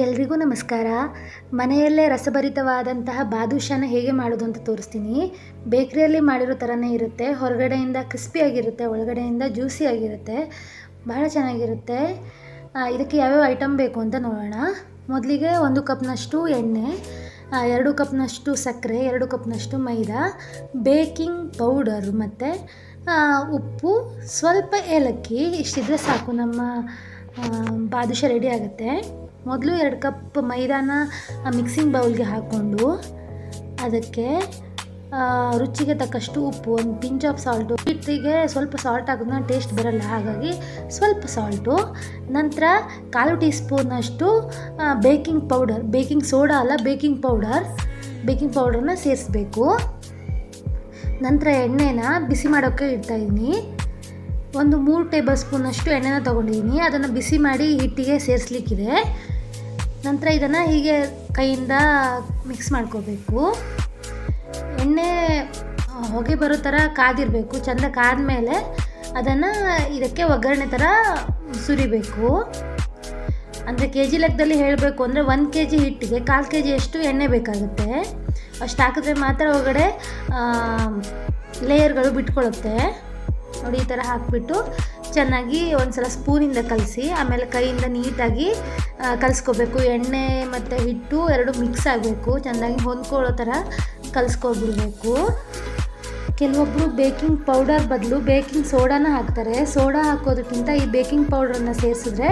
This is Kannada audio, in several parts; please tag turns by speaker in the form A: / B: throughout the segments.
A: ಎಲ್ರಿಗೂ ನಮಸ್ಕಾರ. ಮನೆಯಲ್ಲೇ ರಸಭರಿತವಾದಂತಹ ಬಾದುಷಾನ ಹೇಗೆ ಮಾಡೋದು ಅಂತ ತೋರಿಸ್ತೀನಿ. ಬೇಕ್ರಿಯಲ್ಲಿ ಮಾಡಿರೋ ಥರನೇ ಇರುತ್ತೆ. ಹೊರಗಡೆಯಿಂದ ಕ್ರಿಸ್ಪಿಯಾಗಿರುತ್ತೆ ಒಳಗಡೆಯಿಂದ ಜ್ಯೂಸಿ ಆಗಿರುತ್ತೆ. ಬಹಳ ಚೆನ್ನಾಗಿರುತ್ತೆ. ಇದಕ್ಕೆ ಯಾವ್ಯಾವ ಐಟಮ್ ಬೇಕು ಅಂತ ನೋಡೋಣ. ಮೊದಲಿಗೆ ಒಂದು ಕಪ್ನಷ್ಟು ಎಣ್ಣೆ ಎರಡು ಕಪ್ನಷ್ಟು ಸಕ್ಕರೆ, ಎರಡು ಕಪ್ನಷ್ಟು ಮೈದಾ, ಬೇಕಿಂಗ್ ಪೌಡರ್ ಮತ್ತು ಉಪ್ಪು, ಸ್ವಲ್ಪ ಏಲಕ್ಕಿ, ಇಷ್ಟಿದ್ರೆ ಸಾಕು. ನಮ್ಮ ಬಾದುಷ ರೆಡಿ ಆಗುತ್ತೆ. ಮೊದಲು ಎರಡು ಕಪ್ ಮೈದಾನ ಮಿಕ್ಸಿಂಗ್ ಬೌಲ್ಗೆ ಹಾಕ್ಕೊಂಡು ಅದಕ್ಕೆ ರುಚಿಗೆ ತಕ್ಕಷ್ಟು ಉಪ್ಪು, ಒಂದು ಪಿಂಚ್ ಆಫ್ ಸಾಲ್ಟು ಹಿಟ್ಟಿಗೆ ಸ್ವಲ್ಪ ಸಾಲ್ಟ್ ಹಾಕಿದ್ರೆ ಟೇಸ್ಟ್ ಬರಲ್ಲ. ಹಾಗಾಗಿ ಸ್ವಲ್ಪ ಸಾಲ್ಟು ನಂತರ ಕಾಲು ಟೀ ಸ್ಪೂನಷ್ಟು ಬೇಕಿಂಗ್ ಪೌಡರ್ ಬೇಕಿಂಗ್ ಸೋಡಾ ಅಲ್ಲ ಬೇಕಿಂಗ್ ಪೌಡರ್ ಬೇಕಿಂಗ್ ಪೌಡರ್ನ ಸೇರಿಸ್ಬೇಕು. ನಂತರ ಎಣ್ಣೆನ ಬಿಸಿ ಮಾಡೋಕ್ಕೆ ಇಡ್ತಾಯಿದ್ದೀನಿ. ಒಂದು ಮೂರು ಟೇಬಲ್ ಸ್ಪೂನಷ್ಟು ಎಣ್ಣೆನ ತೊಗೊಂಡಿದ್ದೀನಿ. ಅದನ್ನು ಬಿಸಿ ಮಾಡಿ ಹಿಟ್ಟಿಗೆ ಸೇರಿಸ್ಲಿಕ್ಕಿದೆ. ನಂತರ ಇದನ್ನು ಹೀಗೆ ಕೈಯಿಂದ ಮಿಕ್ಸ್ ಮಾಡ್ಕೋಬೇಕು. ಎಣ್ಣೆ ಹೊಗೆ ಬರೋ ಥರ ಕಾದಿರಬೇಕು, ಚೆಂದ ಕಾದ್ಮೇಲೆ ಅದನ್ನು ಇದಕ್ಕೆ ಒಗ್ಗರಣೆ ಥರ ಸುರಿಬೇಕು. ಅಂದರೆ ಕೆ ಜಿ ಲೆಕ್ಕದಲ್ಲಿ ಹೇಳಬೇಕು ಅಂದರೆ ಒಂದು ಕೆ ಜಿ ಹಿಟ್ಟಿಗೆ ಕಾಲು ಕೆ ಜಿಯಷ್ಟು ಎಣ್ಣೆ ಬೇಕಾಗುತ್ತೆ. ಅಷ್ಟು ಹಾಕಿದ್ರೆ ಮಾತ್ರ ಒಳಗಡೆ ಲೇಯರ್ಗಳು ಬಿಟ್ಕೊಳ್ಳುತ್ತೆ ನೋಡಿ ಈ ಥರ ಹಾಕಿಬಿಟ್ಟು ಚೆನ್ನಾಗಿ ಒಂದು ಸಲ ಸ್ಪೂನಿಂದ ಕಲಸಿ, ಆಮೇಲೆ ಕೈಯಿಂದ ನೀಟಾಗಿ ಕಲಸ್ಕೋಬೇಕು ಕಲಿಸ್ಕೋಬೇಕು. ಎಣ್ಣೆ ಮತ್ತು ಹಿಟ್ಟು ಎರಡು ಮಿಕ್ಸ್ ಆಗಬೇಕು. ಚೆನ್ನಾಗಿ ಹೊಂದ್ಕೊಳ್ಳೋ ಥರ ಕಲಿಸ್ಕೊಬಿಡ್ಬೇಕು. ಕೆಲವೊಬ್ಬರು ಬೇಕಿಂಗ್ ಪೌಡರ್ ಬದಲು ಬೇಕಿಂಗ್ ಸೋಡಾನ ಹಾಕ್ತಾರೆ. ಸೋಡಾ ಹಾಕೋದಕ್ಕಿಂತ ಈ ಬೇಕಿಂಗ್ ಪೌಡ್ರನ್ನ ಸೇರಿಸಿದ್ರೆ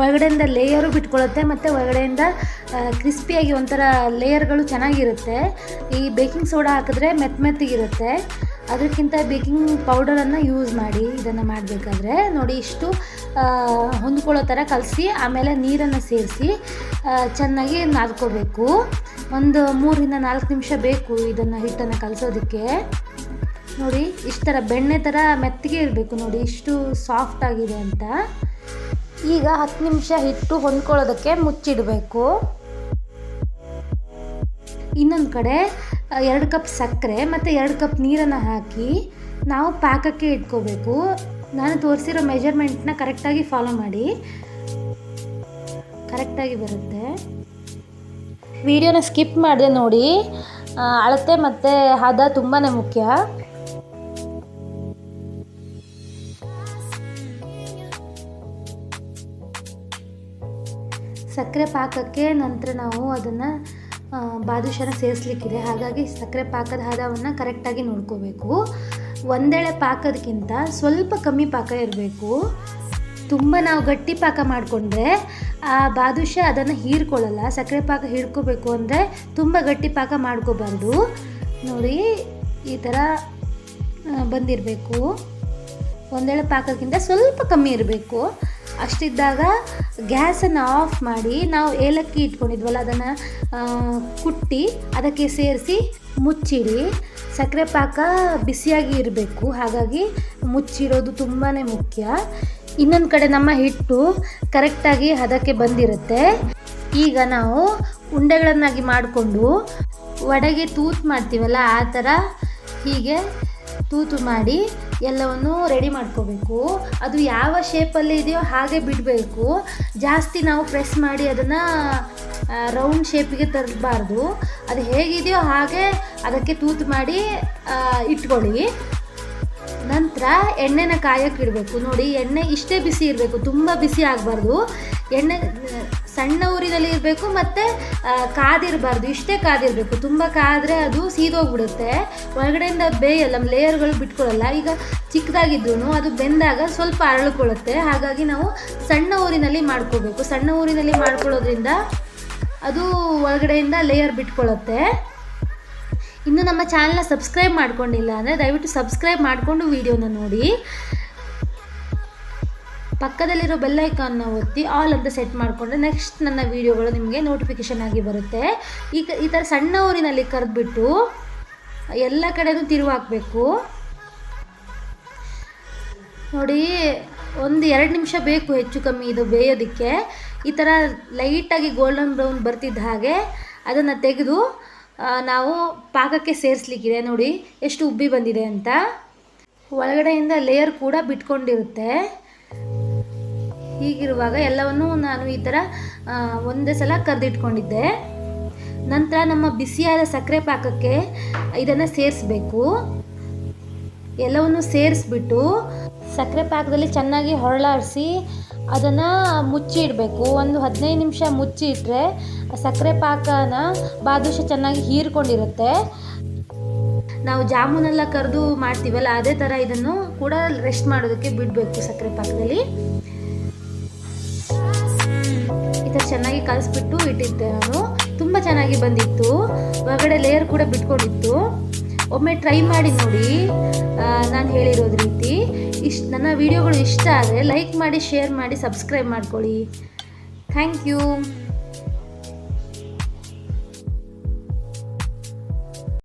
A: ಒಳಗಡೆಯಿಂದ ಲೇಯರು ಬಿಟ್ಕೊಳ್ಳುತ್ತೆ ಮತ್ತು ಒಳಗಡೆಯಿಂದ ಕ್ರಿಸ್ಪಿಯಾಗಿ ಒಂಥರ ಲೇಯರ್ಗಳು ಚೆನ್ನಾಗಿರುತ್ತೆ. ಈ ಬೇಕಿಂಗ್ ಸೋಡಾ ಹಾಕಿದ್ರೆ ಮೆತ್ತ ಮೆತ್ತಗಿರುತ್ತೆ ಅದಕ್ಕಿಂತ ಬೇಕಿಂಗ್ ಪೌಡರನ್ನು ಯೂಸ್ ಮಾಡಿ ಇದನ್ನು ಮಾಡಬೇಕಾದ್ರೆ ನೋಡಿ ಇಷ್ಟು ಹೊಂದ್ಕೊಳ್ಳೋ ಥರ ಕಲಸಿ, ಆಮೇಲೆ ನೀರನ್ನು ಸೇರಿಸಿ ಚೆನ್ನಾಗಿ ನಾದ್ಕೋಬೇಕು. ಒಂದು ಮೂರಿಂದ ನಾಲ್ಕು ನಿಮಿಷ ಬೇಕು ಇದನ್ನು ಹಿಟ್ಟನ್ನು ಕಲಸೋದಕ್ಕೆ. ನೋಡಿ, ಇಷ್ಟು ಥರ ಬೆಣ್ಣೆ ಥರ ಮೆತ್ತಗೆ ಇರಬೇಕು ನೋಡಿ, ಇಷ್ಟು ಸಾಫ್ಟ್ ಆಗಿದೆ ಅಂತ. ಈಗ ಹತ್ತು ನಿಮಿಷ ಹಿಟ್ಟು ಹೊಂದ್ಕೊಳ್ಳೋದಕ್ಕೆ ಮುಚ್ಚಿಡಬೇಕು. ಇನ್ನೊಂದು ಕಡೆ ಎರಡು ಕಪ್ ಸಕ್ಕರೆ ಮತ್ತು ಎರಡು ಕಪ್ ನೀರನ್ನು ಹಾಕಿ ನಾವು ಪಾಕಕ್ಕೆ ಇಟ್ಕೋಬೇಕು. ನಾನು ತೋರಿಸಿರೋ ಮೆಜರ್ಮೆಂಟ್ನ ಕರೆಕ್ಟಾಗಿ ಫಾಲೋ ಮಾಡಿ. ಕರೆಕ್ಟಾಗಿ ಬರುತ್ತೆ. ವಿಡಿಯೋನ ಸ್ಕಿಪ್ ಮಾಡಿದೆ ನೋಡಿ. ಅಳತೆ ಮತ್ತು ಹದ ತುಂಬಾ ಮುಖ್ಯ. ಸಕ್ಕರೆ ಪಾಕಕ್ಕೆ ನಂತರ ನಾವು ಅದನ್ನು ಬಾದುಷಾನ ಸೇರಿಸ್ಲಿಕ್ಕಿದೆ. ಹಾಗಾಗಿ ಸಕ್ಕರೆ ಪಾಕದ ಹದವನ್ನು ಕರೆಕ್ಟಾಗಿ ನೋಡ್ಕೋಬೇಕು. ಒಂದೆಳೆ ಪಾಕದಕ್ಕಿಂತ ಸ್ವಲ್ಪ ಕಮ್ಮಿ ಪಾಕ ಇರಬೇಕು. ತುಂಬ ನಾವು ಗಟ್ಟಿ ಪಾಕ ಮಾಡಿಕೊಂಡ್ರೆ ಆ ಬಾದುಷ ಅದನ್ನು ಹೀರ್ಕೊಳ್ಳಲ್ಲ. ಸಕ್ಕರೆ ಪಾಕ ಹಿಡ್ಕೋಬೇಕು ಅಂದರೆ ತುಂಬ ಗಟ್ಟಿ ಪಾಕ ಮಾಡ್ಕೋಬಾರ್ದು. ನೋಡಿ, ಈ ಥರ ಬಂದಿರಬೇಕು. ಒಂದೆಳೆ ಪಾಕಕ್ಕಿಂತ ಸ್ವಲ್ಪ ಕಮ್ಮಿ ಇರಬೇಕು. ಅಷ್ಟಿದ್ದಾಗ ಗ್ಯಾಸನ್ನು ಆಫ್ ಮಾಡಿ ನಾವು ಏಲಕ್ಕಿ ಇಟ್ಕೊಂಡಿದ್ವಲ್ಲ, ಅದನ್ನು ಕುಟ್ಟಿ ಅದಕ್ಕೆ ಸೇರಿಸಿ ಮುಚ್ಚಿಡಿ. ಸಕ್ಕರೆ ಪಾಕ ಬಿಸಿಯಾಗಿ ಇರಬೇಕು, ಹಾಗಾಗಿ ಮುಚ್ಚಿಡೋದು ತುಂಬಾ ಮುಖ್ಯ. ಇನ್ನೊಂದು ಕಡೆ ನಮ್ಮ ಹಿಟ್ಟು ಕರೆಕ್ಟಾಗಿ ಹದಕ್ಕೆ ಬಂದಿರುತ್ತೆ. ಈಗ ನಾವು ಉಂಡೆಗಳನ್ನಾಗಿ ಮಾಡಿಕೊಂಡು ವಡೆಗೆ ತೂತು ಮಾಡ್ತೀವಲ್ಲ, ಆ ಥರ ಹೀಗೆ ತೂತು ಮಾಡಿ ಎಲ್ಲವನ್ನು ರೆಡಿ ಮಾಡ್ಕೋಬೇಕು. ಅದು ಯಾವ ಶೇಪಲ್ಲಿ ಇದೆಯೋ ಹಾಗೆ ಬಿಡಬೇಕು. ಜಾಸ್ತಿ ನಾವು ಪ್ರೆಸ್ ಮಾಡಿ ಅದನ್ನು ರೌಂಡ್ ಶೇಪಿಗೆ ತರಬಾರ್ದು. ಅದು ಹೇಗಿದೆಯೋ ಹಾಗೆ ಅದಕ್ಕೆ ತೂತು ಮಾಡಿ ಇಟ್ಕೊಳ್ಳಿ. ನಂತರ ಎಣ್ಣೆನ ಕಾಯಕ್ಕೆ ಇಡಬೇಕು. ನೋಡಿ, ಎಣ್ಣೆ ಇಷ್ಟೇ ಬಿಸಿ ಇರಬೇಕು. ತುಂಬ ಬಿಸಿ ಆಗಬಾರ್ದು. ಎಣ್ಣೆ ಸಣ್ಣ ಊರಿನಲ್ಲಿ ಇರಬೇಕು ಮತ್ತು ಕಾದಿರಬಾರ್ದು, ಇಷ್ಟೇ ಕಾದಿರಬೇಕು. ತುಂಬ ಕಾದರೆ ಅದು ಸೀದೋಗ್ಬಿಡುತ್ತೆ. ಒಳಗಡೆಯಿಂದ ಬೇಯಲ್ಲ ಲೇಯರ್ಗಳು ಬಿಟ್ಕೊಳ್ಳಲ್ಲ ಈಗ ಚಿಕ್ಕದಾಗಿದ್ರೂ ಅದು ಬೆಂದಾಗ ಸ್ವಲ್ಪ ಅರಳ್ಕೊಳ್ಳುತ್ತೆ. ಹಾಗಾಗಿ ನಾವು ಸಣ್ಣ ಊರಿನಲ್ಲಿ ಮಾಡ್ಕೋಬೇಕು. ಸಣ್ಣ ಊರಿನಲ್ಲಿ ಮಾಡ್ಕೊಳ್ಳೋದ್ರಿಂದ ಅದು ಒಳಗಡೆಯಿಂದ ಲೇಯರ್ ಬಿಟ್ಕೊಳ್ಳುತ್ತೆ ಇನ್ನು ನಮ್ಮ ಚಾನಲ್ನ ಸಬ್ಸ್ಕ್ರೈಬ್ ಮಾಡ್ಕೊಂಡಿಲ್ಲ ಅಂದರೆ ದಯವಿಟ್ಟು ಸಬ್ಸ್ಕ್ರೈಬ್ ಮಾಡಿಕೊಂಡು ವೀಡಿಯೋನ ನೋಡಿ. ಪಕ್ಕದಲ್ಲಿರೋ ಬೆಲ್ ಐಕಾನ್ನ ಒತ್ತಿ ಆಲ್ ಅಂತ ಸೆಟ್ ಮಾಡಿಕೊಂಡ್ರೆ ನೆಕ್ಸ್ಟ್ ನನ್ನ ವೀಡಿಯೋಗಳು ನಿಮಗೆ ನೋಟಿಫಿಕೇಷನ್ ಆಗಿ ಬರುತ್ತೆ. ಈಗ ಈ ಥರ ಸಣ್ಣ ಊರಿನಲ್ಲಿ ಕರೆದ್ಬಿಟ್ಟು ಎಲ್ಲ ಕಡೆನೂ ತಿರುವು ಹಾಕಬೇಕು. ನೋಡಿ, ಒಂದು ಎರಡು ನಿಮಿಷ ಬೇಕು ಹೆಚ್ಚು ಕಮ್ಮಿ ಇದು ಬೇಯೋದಕ್ಕೆ. ಈ ಥರ ಲೈಟಾಗಿ ಗೋಲ್ಡನ್ ಬ್ರೌನ್ ಬರ್ತಿದ್ದ ಹಾಗೆ ಅದನ್ನು ತೆಗೆದು ನಾವು ಪಾಕಕ್ಕೆ ಸೇರಿಸ್ಲಿಕ್ಕಿದೆ. ನೋಡಿ, ಎಷ್ಟು ಉಬ್ಬಿ ಬಂದಿದೆ ಅಂತ. ಒಳಗಡೆಯಿಂದ ಲೇಯರ್ ಕೂಡ ಬಿಟ್ಕೊಂಡಿರುತ್ತೆ. ಹೀಗಿರುವಾಗ ಎಲ್ಲವನ್ನು ನಾನು ಈ ಥರ ಒಂದೇ ಸಲ ಕರೆದಿಟ್ಕೊಂಡಿದ್ದೆ. ನಂತರ ನಮ್ಮ ಬಿಸಿಯಾದ ಸಕ್ಕರೆ ಪಾಕಕ್ಕೆ ಇದನ್ನು ಸೇರಿಸ್ಬೇಕು. ಎಲ್ಲವನ್ನು ಸೇರಿಸ್ಬಿಟ್ಟು ಸಕ್ಕರೆ ಪಾಕದಲ್ಲಿ ಚೆನ್ನಾಗಿ ಹೊರಳಾಡಿಸಿ ಅದನ್ನು ಮುಚ್ಚಿ ಇಡಬೇಕು. ಒಂದು ಹದಿನೈದು ನಿಮಿಷ ಮುಚ್ಚಿ ಇಟ್ಟರೆ ಸಕ್ಕರೆ ಪಾಕನ ಬಾದುಷ ಚೆನ್ನಾಗಿ ಹೀರ್ಕೊಂಡಿರುತ್ತೆ. ನಾವು ಜಾಮೂನೆಲ್ಲ ಕರೆದು ಮಾಡ್ತೀವಲ್ಲ, ಅದೇ ಥರ ಇದನ್ನು ಕೂಡ ರೆಸ್ಟ್ ಮಾಡೋದಕ್ಕೆ ಬಿಡಬೇಕು ಸಕ್ಕರೆ ಪಾಕದಲ್ಲಿ. ಚೆನ್ನಾಗಿ ಕಲಿಸ್ಬಿಟ್ಟು ಇಟ್ಟಿದ್ದೆ ನಾನು. ತುಂಬ ಚೆನ್ನಾಗಿ ಬಂದಿತ್ತು. ಒಳಗಡೆ ಲೇಯರ್ ಕೂಡ ಬಿಟ್ಕೊಂಡಿತ್ತು. ಒಮ್ಮೆ ಟ್ರೈ ಮಾಡಿ ನೋಡಿ ನಾನು ಹೇಳಿರೋದು ರೀತಿ. ಇಷ್ಟು ನನ್ನ ವಿಡಿಯೋಗಳು ಇಷ್ಟ ಆದರೆ ಲೈಕ್ ಮಾಡಿ ಶೇರ್ ಮಾಡಿ ಸಬ್ಸ್ಕ್ರೈಬ್ ಮಾಡ್ಕೊಳ್ಳಿ. Thank you